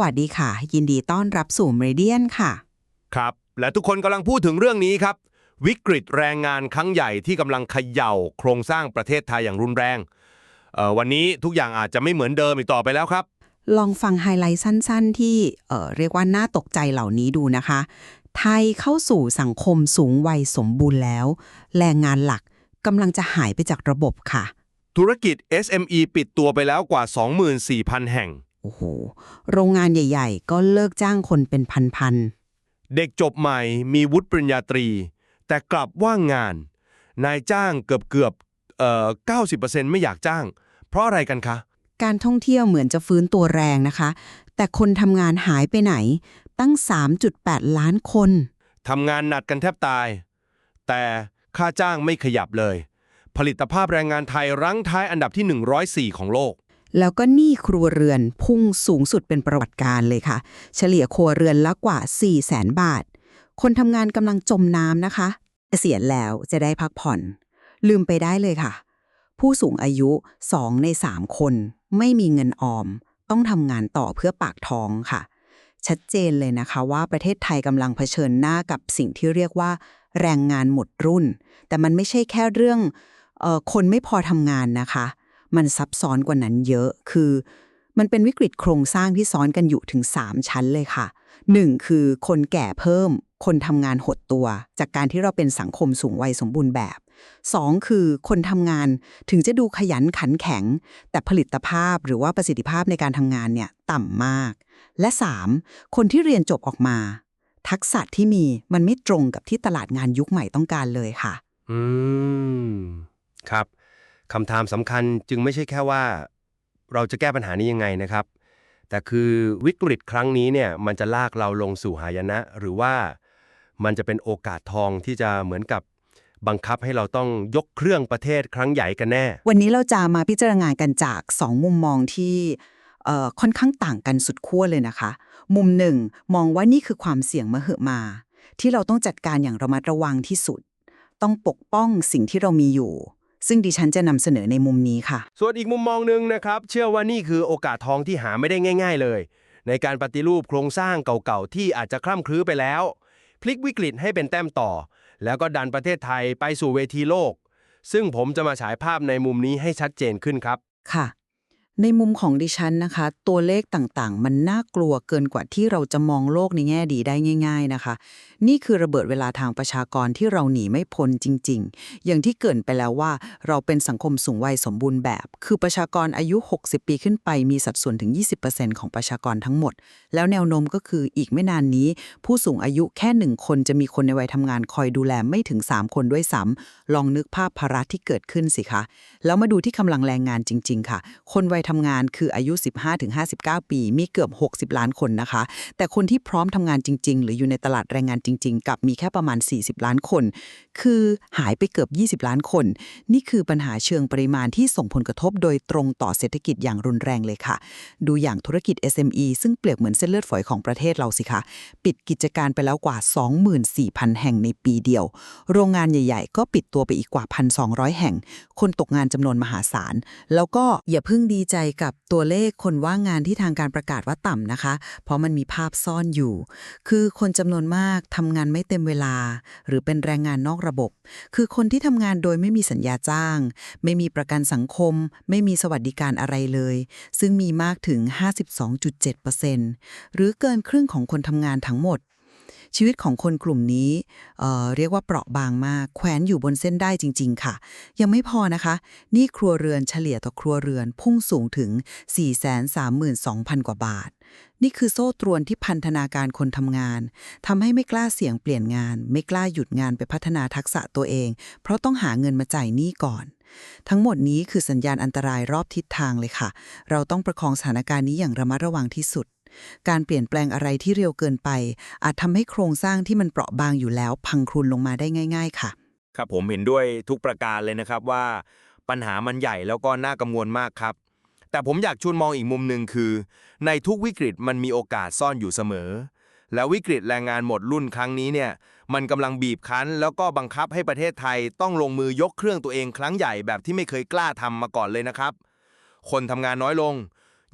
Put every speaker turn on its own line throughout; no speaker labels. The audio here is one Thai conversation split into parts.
วัสดีค่ะ ยินดีต้อนรับสู่ Meridian ค่ะ
ครับ และทุกคนกำลังพูดถึงเรื่องนี้ครับ วิกฤตแรงงานครั้งใหญ่ที่กำลังเขย่าโครงสร้างประเทศไทยอย่างรุนแรงเอ่อวันนี้ทุกอย่างอาจจะไม่เหมือนเดิมอีกต่อไปแล้วครับ
ลองฟังไฮไลท์สั้น ๆ ที่เอ่อเรียกว่าน่าตกใจเหล่านี้ดูนะคะ ไทยเข้าสู่สังคมสูงวัยสมบูรณ์แล้ว แรงงานหลักกำลังจะหายไปจากระบบค่ะ
ธุรกิจ SME ปิดตัวไปแล้วกว่า 24,000 แห่ง
โอ้โห โรงงานใหญ่ ๆ ก็เลิกจ้างคนเป็นพัน
เด็กจบใหม่มีวุฒิปริญญาตรี แต่กลับว่างงาน นายจ้างเกือบเกือบๆเอ่อ90%ไม่อยากจ้าง เพราะอะไรกันคะ
ๆ การท่องเที่ยวเหมือนจะฟื้นตัวแรงนะคะ แต่คนทำงานหายไปไหน ตั้ง 3.8 ล้านคน
ทำงานหนักกันแทบตาย แต่ค่าจ้างไม่ขยับเลย ผลิตภาพแรงงานไทยรั้งท้ายอันดับที่ 104 ของโลก
แล้วก็หนี้ครัวเรือนพุ่งสูงสุดเป็นประวัติการเลยค่ะ เฉลี่ยครัวเรือนละกว่า 4 0 0แสนบาท คนทำงานกำลังจมน้ำนะคะเกษียณแล้วจะได้พักผ่อน ลืมไปได้เลยค่ะ ผู้สูงอายุ 2 ใน 3 คน ไม่มีเงินออม ต้องทำงานต่อเพื่อปากท้องค่ะ ชัดเจนเลยนะคะว่าประเทศไทยกำลังเผชิญหน้ากับสิ่งที่เรียกว่า แรงงานหมดรุ่น แต่มันไม่ใช่แค่เรื่องออคนไม่พอทำงานนะคะ มันซับซ้อนกว่านั้นเยอะ คือ มันเป็นวิกฤตโครงสร้างที่ซ้อนกันอยู่ถึง 3 ชั้นเลยค่ะ 1. คือคนแก่เพิ่ม คนทำงานหดตัว จากการที่เราเป็นสังคมสูงวัยสมบูรณ์แบบ 2. คือคนทำงานถึงจะดูขยันขันแข็ง แต่ผลิตภาพหรือว่าประสิทธิภาพในการทำงานเนี่ยต่ำมาก และ 3. คนที่เรียนจบออกมา ทักษะที่มีมันไม่ตรงกับที่ตลาดงานยุคใหม่ต้องการเลยค่ะ
อืม ครับ คำถามสำคัญจึงไม่ใช่แค่ว่า เราจะแก้ปัญหานี้ยังไงนะครับ แต่คือวิกฤตครั้งนี้เนี่ยมันจะลากเราลงสู่หายนะ หรือว่ามันจะเป็นโอกาสทองที่จะเหมือนกับบังคับให้เราต้องยกเครื่องประเทศครั้งใหญ่กันแน่
วันนี้เราจะมาพิจารณากันจาก 2 มุมมองที่ค่อนข้างต่างกันสุดขั้วเลยนะคะ มุมหนึ่งมองว่านี่คือความเสี่ยงมหึมา ที่เราต้องจัดการอย่างระมัดระวังที่สุด ต้องปกป้องสิ่งที่เรามีอยู่ ซึ่งดิฉันจะนำเสนอในมุมนี้ค่ะ
ส่วนอีกมุมมองหนึ่งนะครับ เชื่อว่านี่คือโอกาสทองที่หาไม่ได้ง่าย ๆ เลย ในการปฏิรูปโครงสร้างเก่าๆที่อาจจะคล่ำคลื้ไปแล้ว พลิกวิกฤตให้เป็นแต้มต่อ แล้วก็ดันประเทศไทยไปสู่เวทีโลก ซึ่งผมจะมาฉายภาพในมุมนี้ให้ชัดเจนขึ้นครับ
ค่ะ ในมุมของดิฉันนะคะ ตัวเลขต่างๆ มันน่ากลัวเกินกว่าที่เราจะมองโลกในแง่ดีได้ง่าย ๆนะคะ นี่คือระเบิดเวลาทางประชากรที่เราหนีไม่พ้นจริง ๆ อย่างที่เกินไปแล้วว่าเราเป็นสังคมสูงวัยสมบูรณ์แบบ คือประชากรอายุ 60 ปีขึ้นไปมีสัดส่วนถึง 20%ของประชากรทั้งหมด แล้วแนวโน้มก็คืออีกไม่นานนี้ ผู้สูงอายุแค่หนึ่งคนจะมีคนในวัยทำงานคอยดูแลไม่ถึง 3 คนด้วยซ้ำลองนึกภาพภาระที่เกิดขึ้นสิคะแล้วมาดูที่กำลังแรงงานจริง ๆ ค่ะ คนวัยทำงานคืออายุ 15-59 ปี มีเกือบ 60 ล้านคนนะคะ แต่คนที่พร้อมทำงานจริง ๆ หรืออยู่ในตลาดแรงงานจริง ๆ กับมีแค่ประมาณ 40 ล้านคน คือหายไปเกือบ 20 ล้านคน นี่คือปัญหาเชิงปริมาณที่ส่งผลกระทบโดยตรงต่อเศรษฐกิจอย่างรุนแรงเลยค่ะ ดูอย่างธุรกิจ SME ซึ่งเปรียบเหมือนเส้นเลือดฝอยของประเทศเราสิคะปิดกิจการไปแล้วกว่า 24,000 แห่งในปีเดียว โรงงานใหญ่ ๆ ก็ปิดตัวไปอีกกว่า 1,200 แห่ง คนตกงานจำนวนมหาศาล แล้วก็อย่าเพิ่งดีใจจกับตัวเลขคนว่างงานที่ทางการประกาศว่าต่ำนะคะ เพราะมันมีภาพซ่อนอยู่ คือคนจำนวนมากทำงานไม่เต็มเวลา หรือเป็นแรงงานนอกระบบ คือคนที่ทำงานโดยไม่มีสัญญาจ้าง ไม่มีประกันสังคม ไม่มีสวัสดิการอะไรเลย ซึ่งมีมากถึง 52.7%หรือเกินครึ่งของคนทำงานทั้งหมด ชีวิตของคนกลุ่มนี้เเรียกว่าเปราะบางมากแขวนอยู่บนเส้นได้จริง ๆ ค่ะ ยังไม่พอนะคะนี่ครัวเรือนเฉลี่ยต่อครัวเรือนพุ่งสูงถึง 432,000 กว่าบาท นี่คือโซ่ตรวนที่พันธนาการคนทำงาน ทำให้ไม่กล้าเสี่ยงเปลี่ยนงาน ไม่กล้าหยุดงานไปพัฒนาทักษะตัวเอง เพราะต้องหาเงินมาจ่ายหนี้ก่อนทั้งหมดนี้คือสัญญาณอันตรายรอบทิศทางเลยค่ะ เราต้องประคองสถานการณ์นี้อย่างระมัดระวังที่สุด การเปลี่ยนแปลงอะไรที่เร็วเกินไป อาจทำให้โครงสร้างที่มันเปราะบางอยู่แล้ว พังครุนลงมาได้ง่าย ๆ ค่ะ
ครับผมเห็นด้วยทุกประการเลยนะครับว่า ปัญหามันใหญ่แล้วก็น่ากังวลมากครับ แต่ผมอยากชวนมองอีกมุมหนึ่งคือ ในทุกวิกฤตมันมีโอกาสซ่อนอยู่เสมอ แล้ววิกฤตแรงงานหมดรุ่นครั้งนี้เนี่ย มันกำลังบีบคั้น แล้วก็บังคับให้ประเทศไทยต้องลงมือยกเครื่องตัวเองครั้งใหญ่แบบที่ไม่เคยกล้าทำมาก่อนเลยนะครับ คนทำงานน้อยลง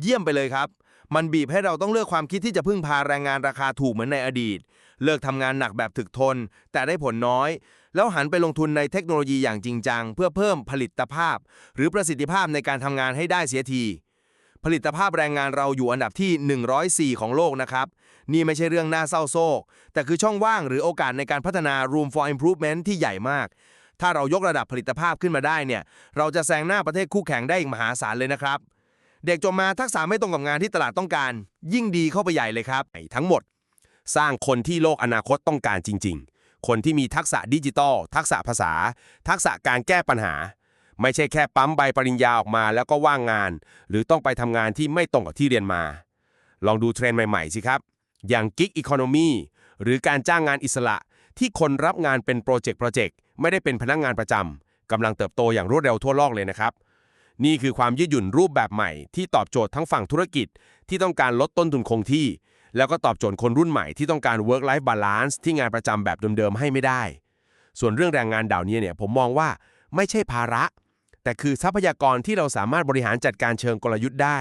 เยี่ยมไปเลยครับ
มันบีบให้เราต้องเลือกความคิดที่จะพึ่งพาแรงงานราคาถูกเหมือนในอดีต เลิกทำงานหนักแบบถึกทน แต่ได้ผลน้อย แล้วหันไปลงทุนในเทคโนโลยีอย่างจริงจัง เพื่อเพิ่มผลิตภาพ หรือประสิทธิภาพในการทำงานให้ได้เสียที ผลิตภาพแรงงานเราอยู่อันดับที่ 104 ของโลกนะครับ นี่ไม่ใช่เรื่องน่าเศร้าโศก แต่คือช่องว่างหรือโอกาสในการพัฒนา room for improvement ที่ใหญ่มาก ถ้าเรายกระดับผลิตภาพขึ้นมาได้เนี่ย เราจะแซงหน้าประเทศคู่แข่งได้อีกมหาศาลเลยนะครับ เด็กจบมาทักษะไม่ตรงกับงานที่ตลาดต้องการ ยิ่งดีเข้าไปใหญ่เลยครับ
ทั้งหมด สร้างคนที่โลกอนาคตต้องการจริง ๆ คนที่มีทักษะดิจิทัลทักษะภาษา ทักษะการแก้ปัญหา ไม่ใช่แค่ปั๊มใบปริญญาออกมาแล้วก็ว่างงาน หรือต้องไปทำงานที่ไม่ตรงกับที่เรียนมา ลองดูเทรนด์ใหม่ๆสิครับ อย่าง Gig Economy หรือการจ้างงานอิสระที่คนรับงานเป็นโปรเจกต์โปรเจกต์ไม่ได้เป็นพนักงานประจำกำลังเติบโตอย่างรวดเร็วทั่วโลกเลยนะครับ นี่คือความยืดหยุ่นรูปแบบใหม่ที่ตอบโจทย์ทั้งฝั่งธุรกิจที่ต้องการลดต้นทุนคงที่ แล้วก็ตอบโจทย์คนรุ่นใหม่ที่ต้องการ work life balance ที่งานประจำแบบเดิมๆให้ไม่ได้ ส่วนเรื่องแรงงานดาวนี้เนี่ยผมมองว่าไม่ใช่ภาระ แต่คือทรัพยากรที่เราสามารถบริหารจัดการเชิงกลยุทธ์ได้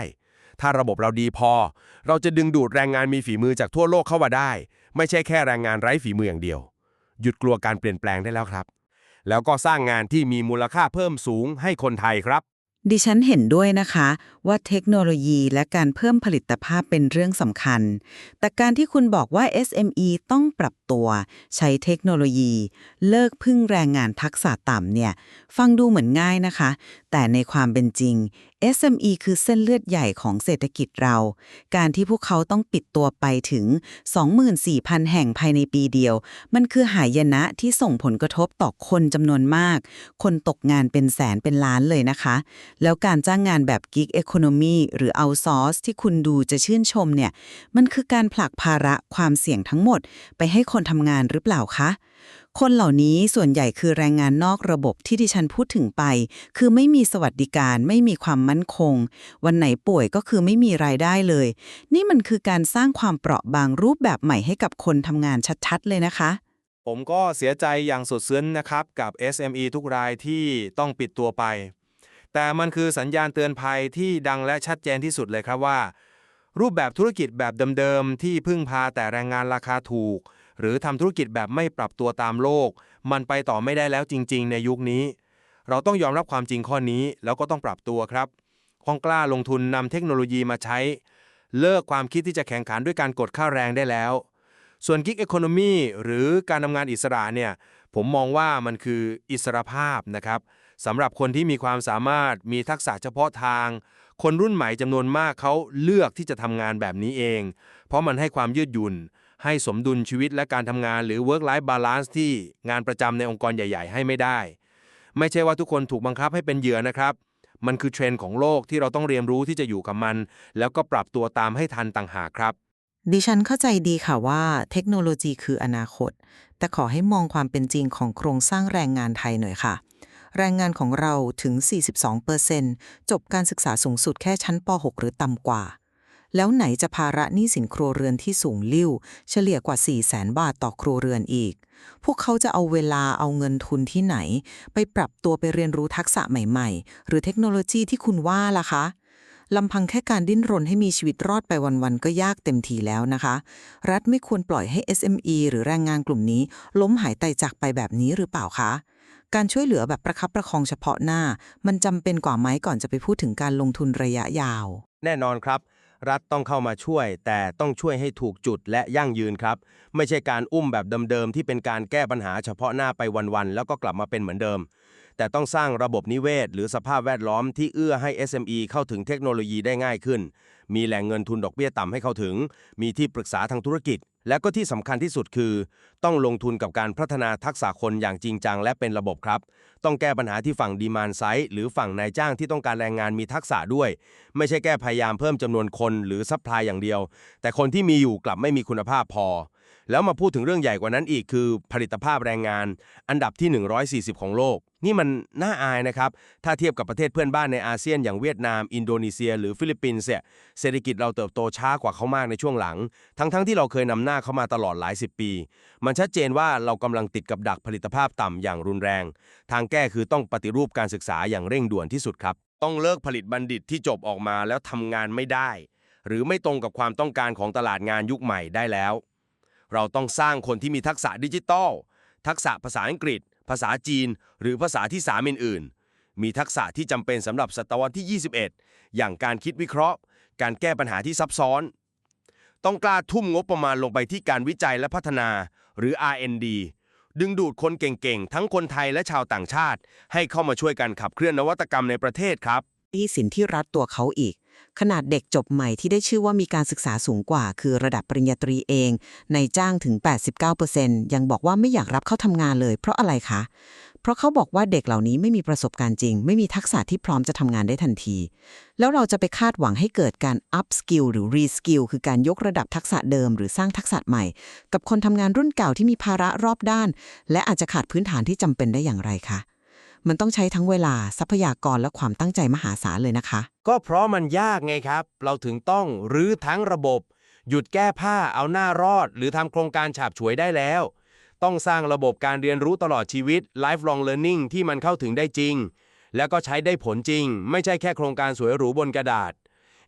ถ้าระบบเราดีพอ เราจะดึงดูดแรงงานมีฝีมือจากทั่วโลกเข้ามาได้ ไม่ใช่แค่แรงงานไร้ฝีมืออย่างเดียว หยุดกลัวการเปลี่ยนแปลงได้แล้วครับ แล้วก็สร้างงานที่มีมูลค่าเพิ่มสูงให้คนไทยครับ
ดิฉันเห็นด้วยนะคะ ว่าเทคโนโลยีและการเพิ่มผลิตภาพเป็นเรื่องสำคัญ แต่การที่คุณบอกว่า SME ต้องปรับตัว ใช้เทคโนโลยี เลิกพึ่งแรงงานทักษะต่ำเนี่ย ฟังดูเหมือนง่ายนะคะแต่ในความเป็นจริง SME คือเส้นเลือดใหญ่ของเศรษฐกิจเรา การที่พวกเขาต้องปิดตัวไปถึง 24,000 แห่งภายในปีเดียว มันคือหายนะที่ส่งผลกระทบต่อคนจำนวนมาก คนตกงานเป็นแสนเป็นล้านเลยนะคะ แล้วการจ้างงานแบบ Gig Economy หรือ Outsource ที่คุณดูจะชื่นชมเนี่ย มันคือการผลักภาระความเสี่ยงทั้งหมด ไปให้คนทำงานหรือเปล่าคะ คนเหล่านี้ส่วนใหญ่คือแรงงานนอกระบบที่ดิฉันพูดถึงไป คือไม่มีสวัสดิการไม่มีความมั่นคง วันไหนป่วยก็คือไม่มีรายได้เลย นี่มันคือการสร้างความเปราะบางรูปแบบใหม่ให้กับคนทำงานชัดๆ เลยนะคะ
ผมก็เสียใจอย่างสุดซึ้งนะครับ กับ SME ทุกรายที่ต้องปิดตัวไป แต่มันคือสัญญาณเตือนภัยที่ดังและชัดเจนที่สุดเลยครับว่า รูปแบบธุรกิจแบบเดิมๆที่พึ่งพาแต่แรงงานราคาถูก หรือทำธุรกิจแบบไม่ปรับตัวตามโลก มันไปต่อไม่ได้แล้วจริง ๆ ในยุคนี้ เราต้องยอมรับความจริงข้อนี้แล้วก็ต้องปรับตัวครับต้องกล้าลงทุนนำเทคโนโลยีมาใช้ เลิกความคิดที่จะแข่งขันด้วยการกดค่าแรงได้แล้ว ส่วน Gig Economy หรือการทำงานอิสระเนี่ยผมมองว่ามันคืออิสรภาพนะครับสำหรับคนที่มีความสามารถมีทักษะเฉพาะทาง คนรุ่นใหม่จำนวนมากเขาเลือกที่จะทำงานแบบนี้เอง เพราะมันให้ความยืดหยุ่น ให้สมดุลชีวิตและการทำงานหรือ work life balance ที่งานประจำในองค์กรใหญ่ ๆ ให้ไม่ได้ ไม่ใช่ว่าทุกคนถูกบังคับให้เป็นเหยื่อนะครับ มันคือเทรนด์ของโลกที่เราต้องเรียนรู้ที่จะอยู่กับมัน แล้วก็ปรับตัวตามให้ทันต่างหากครับ
ดิฉันเข้าใจดีค่ะว่าเทคโนโลยีคืออนาคต แต่ขอให้มองความเป็นจริงของโครงสร้างแรงงานไทยหน่อยค่ะแรงงานของเราถึง 42%จบการศึกษาสูงสุดแค่ชั้นป .6 หรือต่ำกว่า แล้วไหนจะภาระหนี้สินครัวเรือนที่สูงลิ่ว เฉลี่ยกว่า 4 0 0แสนบาทต่อครัวเรือนอีก พวกเขาจะเอาเวลาเอาเงินทุนที่ไหน ไปปรับตัวไปเรียนรู้ทักษะใหม่ๆ หรือเทคโนโลยีที่คุณว่าล่ะคะลำพังแค่การดิ้นรนให้มีชีวิตรอดไปวันๆ ก็ยากเต็มทีแล้วนะคะ รัฐไม่ควรปล่อยให้ SME หรือแรงงานกลุ่มนี้ ล้มหายตายจากไปแบบนี้หรือเปล่าคะ การช่วยเหลือแบบประคับประคองเฉพาะหน้า มันจำเป็นกว่าไหมก่อนจะไปพูดถึงการลงทุนระยะยาว
แน่นอนครับ รัฐต้องเข้ามาช่วย แต่ต้องช่วยให้ถูกจุดและยั่งยืนครับ ไม่ใช่การอุ้มแบบเดิมๆที่เป็นการแก้ปัญหาเฉพาะหน้าไปวันๆแล้วก็กลับมาเป็นเหมือนเดิม แต่ต้องสร้างระบบนิเวศ หรือสภาพแวดล้อมที่เอื้อให้ SME เข้าถึงเทคโนโลยีได้ง่ายขึ้น มีแหล่งเงินทุนดอกเบี้ยต่ำให้เข้าถึง มีที่ปรึกษาทางธุรกิจ และก็ที่สำคัญที่สุดคือ ต้องลงทุนกับการพัฒนาทักษะคนอย่างจริงจังและเป็นระบบครับ ต้องแก้ปัญหาที่ฝั่งดีมานไซต์หรือฝั่งนายจ้างที่ต้องการแรงงานมีทักษะด้วย ไม่ใช่แก้พยายามเพิ่มจำนวนคนหรือซัพพลายอย่างเดียว แต่คนที่มีอยู่กลับไม่มีคุณภาพพอ แล้วมาพูดถึงเรื่องใหญ่กว่านั้นอีกคือผลิตภาพแรงงาน อันดับที่ 140 ของโลก นี่มันน่าอายนะครับ ถ้าเทียบกับประเทศเพื่อนบ้านในอาเซียนอย่างเวียดนาม อินโดนีเซีย หรือฟิลิปปินส์เนี่ยเศรษฐกิจเราเติบโตช้ากว่าเขามากในช่วงหลัง ทั้งๆทที่เราเคยนำหน้าเขามาตลอดหลายสิบปี มันชัดเจนว่าเรากำลังติดกับดักผลิตภาพต่ำอย่างรุนแรง ทางแก้คือต้องปฏิรูปการศึกษาอย่างเร่งด่วนที่สุดครับ ต้องเลิกผลิตบัณฑิตที่จบออกมาแล้วทำงานไม่ได้ หรือไม่ตรงกับความต้องการของตลาดงานยุคใหม่ได้แล้ว เราต้องสร้างคนที่มีทักษะดิจิทัลทักษะภาษาอังกฤษ ภาษาจีน หรือภาษาที่สามอื่นๆ มีทักษะที่จำเป็นสำหรับศตวรรษที่ 21 อย่างการคิดวิเคราะห์ การแก้ปัญหาที่ซับซ้อน ต้องกล้าทุ่มงบประมาณลงไปที่การวิจัยและพัฒนา หรือ R&D ดึงดูดคนเก่งๆ ทั้งคนไทยและชาวต่างชาติ ให้เข้ามาช่วยกันขับเคลื่อนนวัตกรรมในประเทศครับ
ที่สินที่รัดตัวเขาอีก ขนาดเด็กจบใหม่ที่ได้ชื่อว่ามีการศึกษาสูงกว่า คือระดับปริญญาตรีเองในจ้างถึง 89%ยังบอกว่าไม่อยากรับเข้าทำงานเลย เพราะอะไรคะ เพราะเขาบอกว่าเด็กเหล่านี้ไม่มีประสบการณ์จริง ไม่มีทักษะที่พร้อมจะทำงานได้ทันที แล้วเราจะไปคาดหวังให้เกิดการ up skill หรือ re skill คือการยกระดับทักษะเดิม หรือสร้างทักษะใหม่ กับคนทำงานรุ่นเก่าที่มีภาระรอบด้าน และอาจจะขาดพื้นฐานที่จำเป็นได้อย่างไรคะ มันต้องใช้ทั้งเวลาทรัพยากรและความตั้งใจมหาศาลเลยนะคะ
ก็เพราะมันยากไงครับ เราถึงต้องรื้อทั้งระบบ หยุดแก้ผ้าเอาหน้ารอด หรือทำโครงการฉาบฉวยได้แล้ว ต้องสร้างระบบการเรียนรู้ตลอดชีวิต lifelong learning ที่มันเข้าถึงได้จริง แล้วก็ใช้ได้ผลจริง ไม่ใช่แค่โครงการสวยหรูบนกระดาษ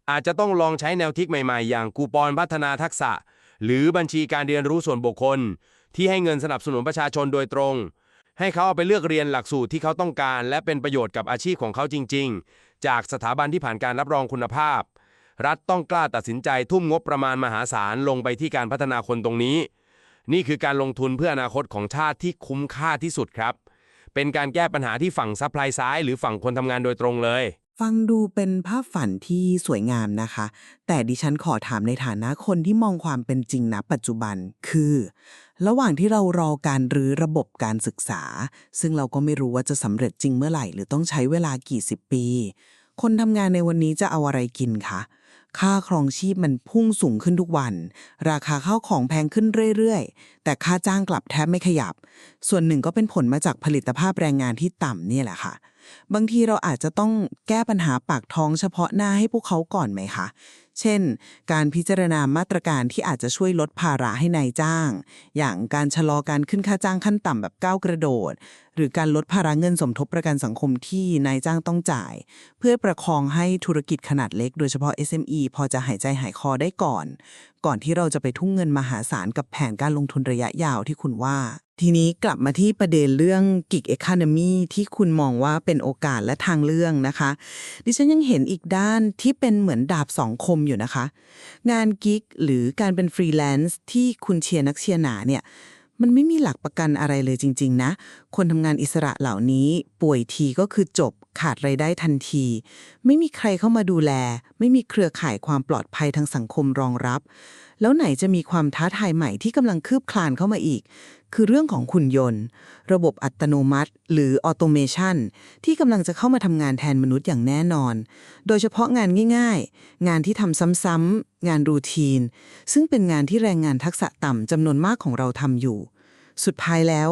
อาจจะต้องลองใช้แนวคิดใหม่ๆ อย่างคูปองพัฒนาทักษะ หรือบัญชีการเรียนรู้ส่วนบุคคล ที่ให้เงินสนับสนุนประชาชนโดยตรง ให้เขาเอาไปเลือกเรียนหลักสูตรที่เขาต้องการ และเป็นประโยชน์กับอาชีพของเขาจริง ๆ จากสถาบันที่ผ่านการรับรองคุณภาพ รัฐต้องกล้าตัดสินใจทุ่มงบประมาณมหาศาลลงไปที่การพัฒนาคนตรงนี้ นี่คือการลงทุนเพื่ออนาคตของชาติที่คุ้มค่าที่สุดครับ เป็นการแก้ปัญหาที่ฝั่งซัพพลายซ้ายหรือฝั่งคนทำงานโดยตรงเลย
ฟังดูเป็นภาพฝันที่สวยงามนะคะ แต่ดิฉันขอถามในฐานะคนที่มองความเป็นจริงณปัจจุบันคือ ระหว่างที่เรารอการรื้อระบบการศึกษา ซึ่งเราก็ไม่รู้ว่าจะสำเร็จจริงเมื่อไหร่ หรือต้องใช้เวลากี่สิบปี คนทำงานในวันนี้จะเอาอะไรกินคะค่าครองชีพมันพุ่งสูงขึ้นทุกวัน ราคาข้าวของแพงขึ้นเรื่อยๆ แต่ค่าจ้างกลับแทบไม่ขยับ ส่วนหนึ่งก็เป็นผลมาจากผลิตภาพแรงงานที่ต่ำนี่แหละค่ะ บางทีเราอาจจะต้องแก้ปัญหาปากท้องเฉพาะหน้าให้พวกเขาก่อนไหมคะ เช่น การพิจารณามาตรการที่อาจจะช่วยลดภาระให้นายจ้าง อย่างการชะลอการขึ้นค่าจ้างขั้นต่ำแบบก้าวกระโดด หรือการลดภาระเงินสมทบประกันสังคมที่นายจ้างต้องจ่าย เพื่อประคองให้ธุรกิจขนาดเล็กโดยเฉพาะ SME พอจะหายใจหายคอได้ก่อน ก่อนที่เราจะไปทุ่งเงินมหาศาลกับแผนการลงทุนระยะยาวที่คุณว่า ทีนี้กลับมาที่ประเด็นเรื่อง Gig Economy ที่คุณมองว่าเป็นโอกาสและทางเลือกนะคะ ดิฉันยังเห็นอีกด้านที่เป็นเหมือนดาบสองคมอยู่นะคะ งานกิกหรือการเป็นฟรีแลนซ์ที่คุณเชียร์นักเชียร์หนาเนี่ยมันไม่มีหลักประกันอะไรเลยจริง ๆ นะ คนทำงานอิสระเหล่านี้ ป่วยทีก็คือจบขาดไรายได้ทันที ไม่มีใครเข้ามาดูแล ไม่มีเครือข่ายความปลอดภัยทางสังคมรองรับ แล้วไหนจะมีความท้าทายใหม่ที่กำลังคืบคลานเข้ามาอีก คือเรื่องของหุ่นยนต์ ระบบอัตโนมัติ หรือออโตเมชันที่กำลังจะเข้ามาทำงานแทนมนุษย์อย่างแน่นอน โดยเฉพาะงานง่าย ๆ งานที่ทำซ้ำๆงานรูทีน ซึ่งเป็นงานที่แรงงานทักษะต่ำจำนวนมากของเราทำอยู่ สุดท้ายแล้ว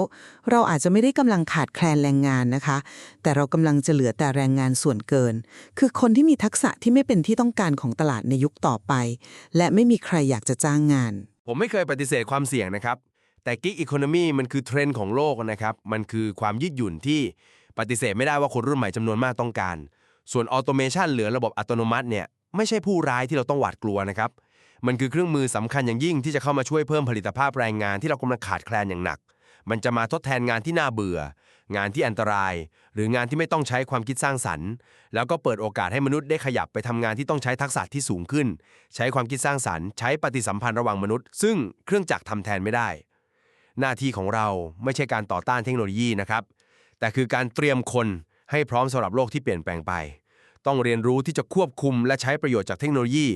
เราอาจจะไม่ได้กำลังขาดแคลนแรงงานนะคะ แต่เรากำลังจะเหลือแต่แรงงานส่วนเกิน คือคนที่มีทักษะที่ไม่เป็นที่ต้องการของตลาดในยุคต่อไป และไม่มีใครอยากจะจ้างงาน
ผมไม่เคยปฏิเสธความเสี่ยงนะครับ แต่กิ๊กอีโคโนมีมันคือเทรนด์ของโลกนะครับ มันคือความยืดหยุ่นที่ปฏิเสธไม่ได้ว่าคนรุ่นใหม่จำนวนมากต้องการ ส่วนออโตเมชันหรือระบบอัตโนมัติเนี่ยไม่ใช่ผู้ร้ายที่เราต้องหวาดกลัวนะครับ มันคือเครื่องมือสำคัญอย่างยิ่งที่จะเข้ามาช่วยเพิ่มผลิตภาพแรงงานที่เรากำลังขาดแคลนอย่างหนัก มันจะมาทดแทนงานที่น่าเบื่อ งานที่อันตราย หรืองานที่ไม่ต้องใช้ความคิดสร้างสรรค์ แล้วก็เปิดโอกาสให้มนุษย์ได้ขยับไปทำงานที่ต้องใช้ทักษะที่สูงขึ้น ใช้ความคิดสร้างสรรค์ ใช้ปฏิสัมพันธ์ระหว่างมนุษย์ ซึ่งเครื่องจักรทำแทนไม่ได้ หน้าที่ของเราไม่ใช่การต่อต้านเทคโนโลยีนะครับ แต่คือการเตรียมคนให้พร้อมสำหรับโลกที่เปลี่ยนแปลงไป ต้องเรียนรู้ที่จะควบคุมและใช้ประโยชน์จากเทคโนโลยี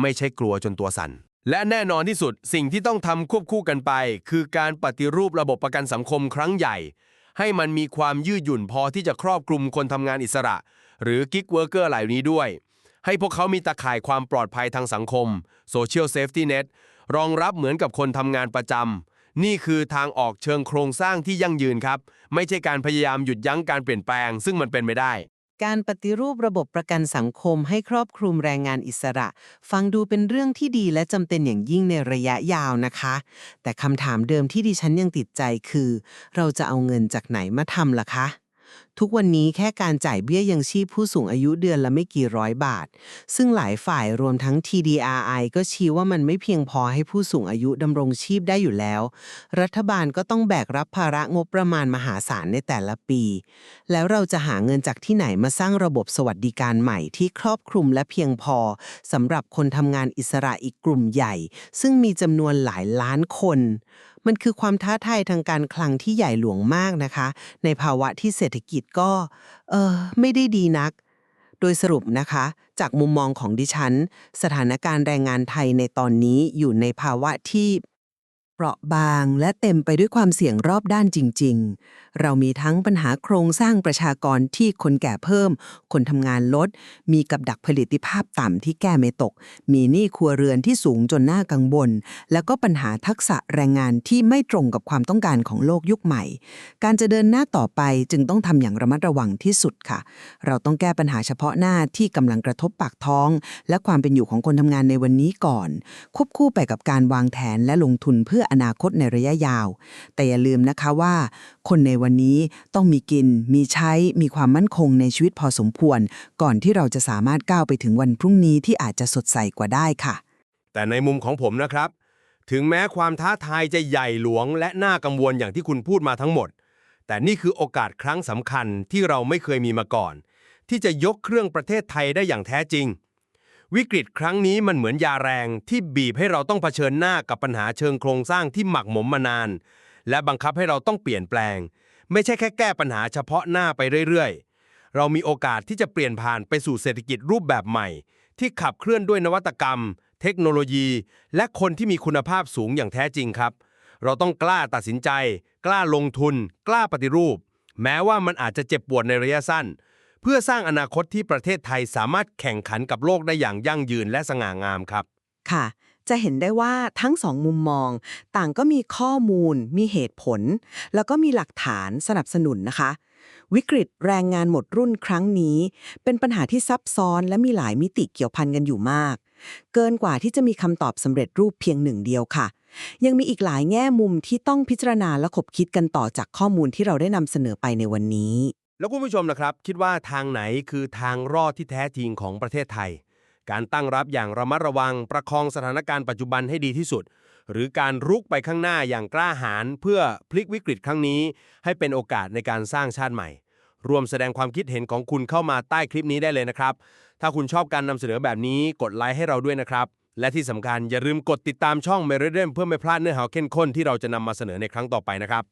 ไม่ใช่กลัวจนตัวสั่น และแน่นอนที่สุดสิ่งที่ต้องทำควบคู่กันไป คือการปฏิรูประบบประกันสังคมครั้งใหญ่ ให้มันมีความยืดหยุ่นพอที่จะครอบคลุมคนทำงานอิสระ หรือกิ๊กเวิร์กเกอร์เหล่านี้ด้วย ให้พวกเขามีตาข่ายความปลอดภัยทางสังคม Social Safety Net รองรับเหมือนกับคนทำงานประจำ นี่คือทางออกเชิงโครงสร้างที่ยั่งยืนครับ ไม่ใช่การพยายามหยุดยั้งการเปลี่ยนแปลง ซึ่งมันเป็นไม่ได้
การปฏิรูประบบประกันสังคมให้ครอบคลุมแรงงานอิสระ ฟังดูเป็นเรื่องที่ดีและจำเป็นอย่างยิ่งในระยะยาวนะคะ แต่คำถามเดิมที่ดิฉันยังติดใจคือ เราจะเอาเงินจากไหนมาทำล่ะคะ
ทุกวันนี้แค่การจ่ายเบี้ยยังชีพผู้สูงอายุเดือนละไม่กี่ร้อยบาท ซึ่งหลายฝ่ายรวมทั้ง TDRI ก็ชี้ว่ามันไม่เพียงพอให้ผู้สูงอายุดำรงชีพได้อยู่แล้ว รัฐบาลก็ต้องแบกรับภาระงบประมาณมหาศาลในแต่ละปี แล้วเราจะหาเงินจากที่ไหนมาสร้างระบบสวัสดิการใหม่ที่ครอบคลุมและเพียงพอสำหรับคนทำงานอิสระอีกกลุ่มใหญ่ ซึ่งมีจำนวนหลายล้านคน มันคือความท้าทายทางการคลังที่ใหญ่หลวงมากนะคะ ในภาวะที่เศรษฐกิจก็ เออไม่ได้ดีนัก โดยสรุปนะคะ จากมุมมองของดิฉัน สถานการณ์แรงงานไทยในตอนนี้อยู่ในภาวะที่
เปราะบางและเต็มไปด้วยความเสี่ยงรอบด้านจริง ๆ เรามีทั้งปัญหาโครงสร้างประชากรที่คนแก่เพิ่ม คนทำงานลด มีกับดักผลิตภาพต่ำที่แก้ไม่ตก มีหนี้ครัวเรือนที่สูงจนน่ากังวล แล้วก็ปัญหาทักษะแรงงานที่ไม่ตรงกับความต้องการของโลกยุคใหม่ การจะเดินหน้าต่อไปจึงต้องทำอย่างระมัดระวังที่สุดค่ะ เราต้องแก้ปัญหาเฉพาะหน้าที่กำลังกระทบปากท้อง และความเป็นอยู่ของคนทำงานในวันนี้ก่อน ควบคู่ไปกับการวางแผนและลงทุนเพื่ออนาคตในระยะยาว แต่อย่าลืมนะคะว่า คนในวันนี้ต้องมีกิน มีใช้ มีความมั่นคงในชีวิตพอสมควร ก่อนที่เราจะสามารถก้าวไปถึงวันพรุ่งนี้ที่อาจจะสดใสกว่าได้ค่ะ
แต่ในมุมของผมนะครับ ถึงแม้ความท้าทายจะใหญ่หลวง และน่ากังวลอย่างที่คุณพูดมาทั้งหมด แต่นี่คือโอกาสครั้งสำคัญที่เราไม่เคยมีมาก่อน ที่จะยกเครื่องประเทศไทยได้อย่างแท้จริง วิกฤตครั้งนี้มันเหมือนยาแรงที่บีบให้เราต้องเผชิญหน้ากับปัญหาเชิงโครงสร้างที่หมักหมมมานาน และบังคับให้เราต้องเปลี่ยนแปลง ไม่ใช่แค่แก้ปัญหาเฉพาะหน้าไปเรื่อยๆ เรามีโอกาสที่จะเปลี่ยนผ่านไปสู่เศรษฐกิจรูปแบบใหม่ ที่ขับเคลื่อนด้วยนวัตกรรม เทคโนโลยี และคนที่มีคุณภาพสูงอย่างแท้จริงครับ เราต้องกล้าตัดสินใจ กล้าลงทุน กล้าปฏิรูป แม้ว่ามันอาจจะเจ็บปวดในระยะสั้น เพื่อสร้างอนาคตที่ประเทศไทยสามารถแข่งขันกับโลกได้อย่างยั่งยืนและสง่างามครับ
ค่ะ จะเห็นได้ว่าทั้งสองมุมมอง ต่างก็มีข้อมูล มีเหตุผล แล้วก็มีหลักฐานสนับสนุนนะคะ วิกฤตแรงงานหมดรุ่นครั้งนี้ เป็นปัญหาที่ซับซ้อนและมีหลายมิติเกี่ยวพันกันอยู่มาก เกินกว่าที่จะมีคำตอบสำเร็จรูปเพียงหนึ่งเดียวค่ะยังมีอีกหลายแง่มุมที่ต้องพิจารณาและขบคิดกันต่อจากข้อมูลที่เราได้นำเสนอไปในวันนี้
แล้วคุณผู้ชมนะครับ คิดว่าทางไหนคือทางรอดที่แท้จริงของประเทศไทย การตั้งรับอย่างระมัดระวังประคองสถานการณ์ปัจจุบันให้ดีที่สุด หรือการรุกไปข้างหน้าอย่างกล้าหาญเพื่อพลิกวิกฤตครั้งนี้ ให้เป็นโอกาสในการสร้างชาติใหม่รวมแสดงความคิดเห็นของคุณเข้ามาใต้คลิปนี้ได้เลยนะครับ ถ้าคุณชอบการนำเสนอแบบนี้กดไลค์ให้เราด้วยนะครับ และที่สำคัญอย่าลืมกดติดตามช่อง m e r i d i a n เพื่อไม่พลาดเนื้อหาเข้มข้นที่เราจะนำมาเสนอในครั้งต่อไปนะครับ